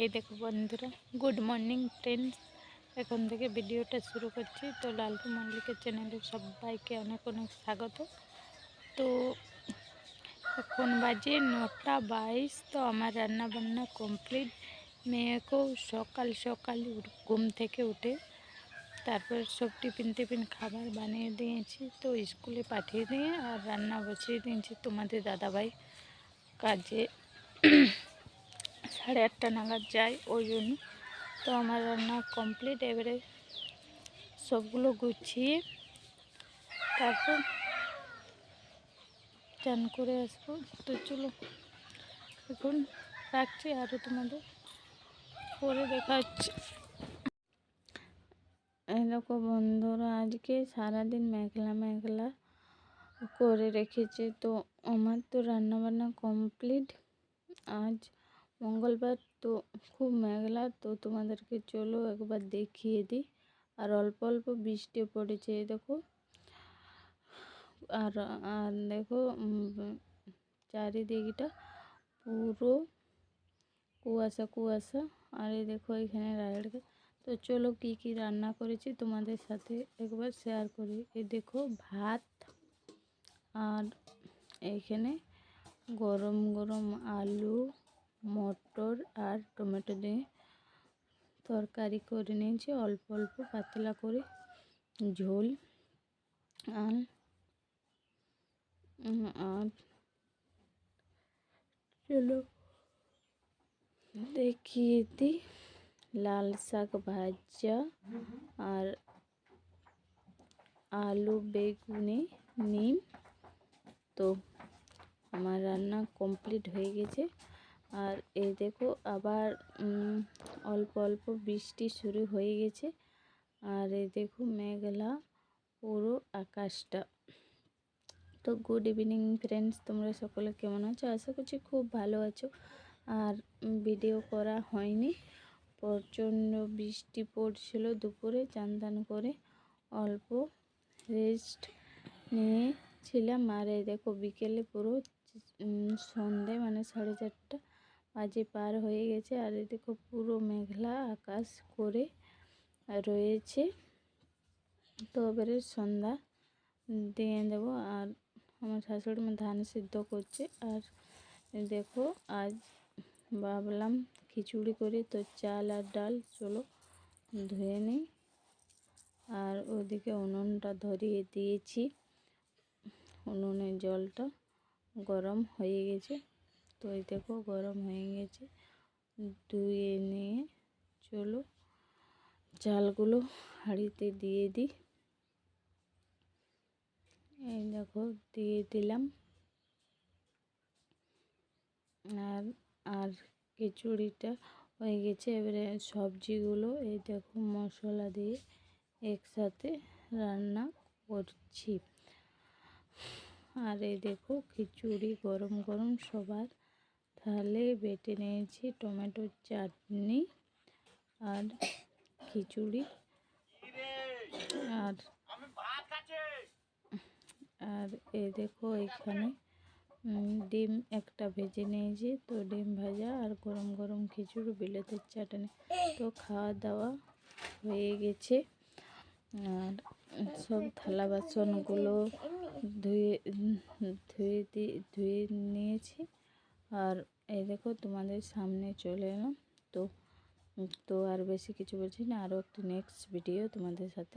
এই দেখো বন্ধুরা গুড মর্নিং ফ্রেন্ডস এখন থেকে ভিডিওটা শুরু করছি। তো লালটু মল্লিকের চ্যানেলে সবাইকে অনেক অনেক স্বাগত। তো এখন বাজে নটা বাইশ, তো আমার রান্না বান্না কমপ্লিট মেয়েকেও সকাল সকাল ঘুম থেকে উঠে তারপর সব টিফিন টিফিন খাবার বানিয়ে দিয়েছি, তো স্কুলে পাঠিয়ে দিয়ে আর রান্না বসিয়ে দিয়েছি তোমাদের দাদাভাই কাজে। সাড়ে আটটা নাগাদ যাই, ওই জন্য। তো আমার রান্না কমপ্লিট এবারে সবগুলো গুছিয়ে তারপর চান করে আসব। তো চলো, এখন রাখছি আরও তোমাদের পরে দেখা হচ্ছে। এই দেখো বন্ধুরা, আজকে সারাদিন মেঘলা মেঘলা করে রেখেছে। তো আমার তো রান্না বান্না কমপ্লিট আজ মঙ্গলবার তো খুব মেঘলা, তো তোমাদেরকে চলো একবার দেখিয়ে দিই। আর অল্প অল্প বৃষ্টি পড়েছে দেখো। আর আর দেখো চারিদিকটা পুরো কুয়াশা কুয়াশা। আর এই দেখো এখানে গাছ। তো চলো কি কি রান্না করেছি তোমাদের সাথে একবার শেয়ার করি। এই দেখো ভাত আর এইখানে গরম গরম আলু মটর আর টমেটো দিয়ে তরকারি করে নিয়েছি। অল্প অল্প পাতলা করে ঝোল আর আর চলো দেখিয়ে দিই। লাল শাক ভাজা আর আলু, বেগুনি, নিম। তো আমার রান্না কমপ্লিট হয়ে গেছে। আর এই দেখো আবার অল্প অল্প বৃষ্টি শুরু হয়ে গেছে। আর এই দেখো মেঘলা পুরো আকাশটা। তো গুড ইভিনিং ফ্রেন্ডস, তোমরা সকলে কেমন আছো? আশা করছি খুব ভালো আছো। আর ভিডিও করা হয়নি। প্রচণ্ড বৃষ্টি পড়ছিল দুপুরে, চান করে অল্প রেস্ট নিয়েছিলাম। আর এই দেখো বিকেলে পুরো সন্ধে মানে সাড়ে চারটা। বাজে পার হয়ে গেছে আর দেখো পুরো মেঘলা আকাশ করে রয়েছে। তো এবারে সন্ধ্যা দিয়ে দেবো আর আমার শাশুড়ি মা ধান সিদ্ধ করছে। আর দেখো, আজ ভাবলাম খিচুড়ি করি, তো চাল আর ডাল চলো ধুয়ে নিই। আর ওদিকে উনুনটা ধরিয়ে দিয়েছি। উনুনের জলটা গরম হয়ে গেছে। তো এই দেখো গরম হয়ে গেছে। ধুয়ে নিয়ে চলো, চালগুলো হাঁড়িতে দিয়ে দিই। এই দেখো, দিয়ে দিলাম। আর আর খিচুড়িটা হয়ে গেছে। এবারে সবজিগুলো এই দেখো মশলা দিয়ে একসাথে রান্না করছি। আর এই দেখো খিচুড়ি গরম গরম সবার থালে বেটে নিয়েছি টমেটোর চাটনি আর খিচুড়ি আর আর এ দেখো এখানে ডিম একটা ভেজে নিয়েছি। তো ডিম ভাজা আর গরম গরম খিচুড়ি, বিলেতের চাটনি। তো খাওয়া দাওয়া হয়ে গেছে। আর সব থালা বাসনগুলো ধুয়ে ধুয়ে দিয়ে ধুয়ে নিয়েছি। আর এই দেখো তোমাদের সামনে চলে এলাম। তো তো আর বেশি কিছু বলছি না। আরও একটি নেক্সট ভিডিও তোমাদের সাথে